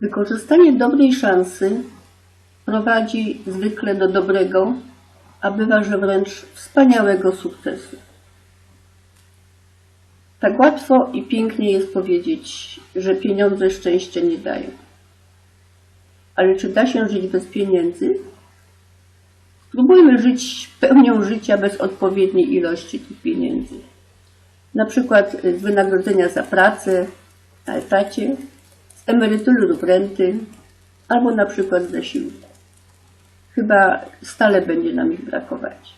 Wykorzystanie dobrej szansy prowadzi zwykle do dobrego, a bywa, że wręcz wspaniałego sukcesu. Tak łatwo i pięknie jest powiedzieć, że pieniądze szczęścia nie dają. Ale czy da się żyć bez pieniędzy? Spróbujmy żyć pełnią życia bez odpowiedniej ilości tych pieniędzy. Na przykład z wynagrodzenia za pracę na etacie, emerytury lub renty, albo na przykład zasiłku. Chyba stale będzie nam ich brakować.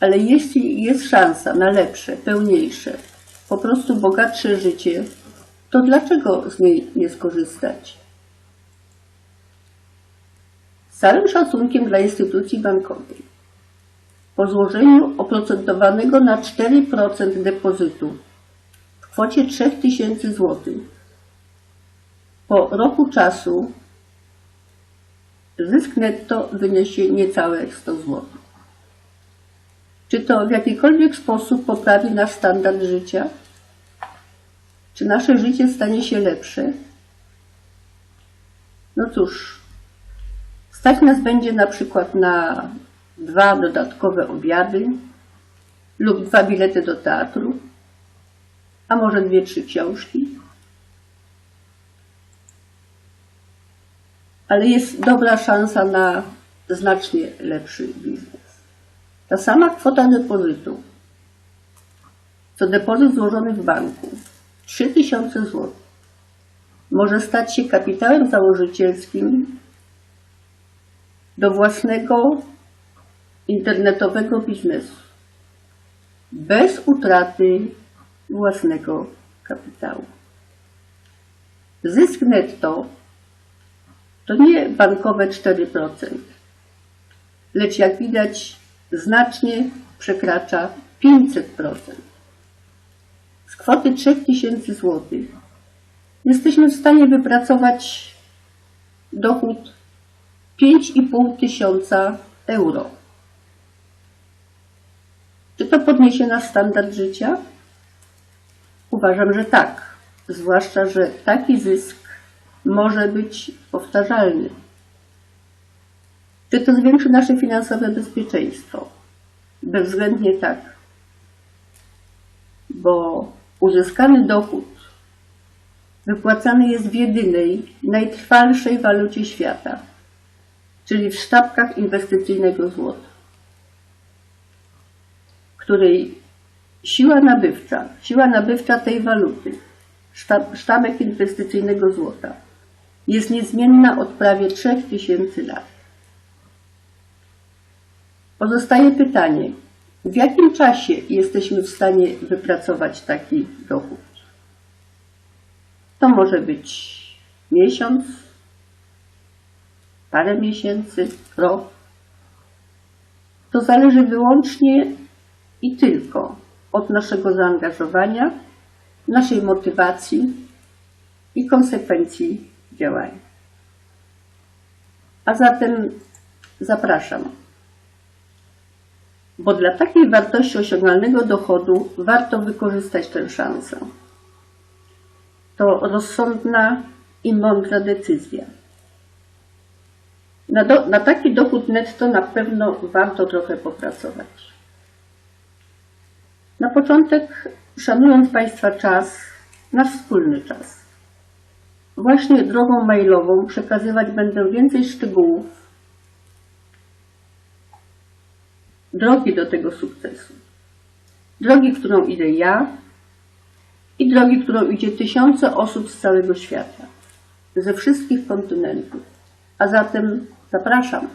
Ale jeśli jest szansa na lepsze, pełniejsze, po prostu bogatsze życie, to dlaczego z niej nie skorzystać? Z całym szacunkiem dla instytucji bankowej. Po złożeniu oprocentowanego na 4% depozytu w kwocie 3000 zł po roku czasu zysk netto wyniesie niecałe 100 zł. Czy to w jakikolwiek sposób poprawi nasz standard życia? Czy nasze życie stanie się lepsze? No cóż, stać nas będzie na przykład na dwa dodatkowe obiady lub dwa bilety do teatru, a może dwie, trzy książki. Ale jest dobra szansa na znacznie lepszy biznes. Ta sama kwota depozytu, co depozyt złożony w banku, 3000 zł, może stać się kapitałem założycielskim do własnego internetowego biznesu, bez utraty własnego kapitału. Zysk netto to nie bankowe 4%, lecz jak widać znacznie przekracza 500%. Z kwoty 3000 zł jesteśmy w stanie wypracować dochód 5,5 tysiąca euro. Czy to podniesie nasz standard życia? Uważam, że tak. Zwłaszcza, że taki zysk może być powtarzalny. Czy to zwiększy nasze finansowe bezpieczeństwo? Bezwzględnie tak. Bo uzyskany dochód wypłacany jest w jedynej, najtrwalszej walucie świata, czyli w sztabkach inwestycyjnego złota, której siła nabywcza, siła nabywcza tej waluty, sztab, sztabek inwestycyjnego złota, jest niezmienna od prawie 3000 lat. Pozostaje pytanie, w jakim czasie jesteśmy w stanie wypracować taki dochód? To może być miesiąc, parę miesięcy, rok. To zależy wyłącznie i tylko od naszego zaangażowania, naszej motywacji i konsekwencji działania. A zatem zapraszam bo dla takiej wartości osiągalnego dochodu warto wykorzystać tę szansę. To rozsądna i mądra decyzja. Na, do, na taki dochód netto na pewno warto trochę popracować. Na początek, szanując Państwa czas, nasz wspólny czas. Właśnie drogą mailową przekazywać będę więcej szczegółów drogi do tego sukcesu. Drogi, którą idę ja i drogi, którą idzie tysiące osób z całego świata, ze wszystkich kontynentów. A zatem zapraszam.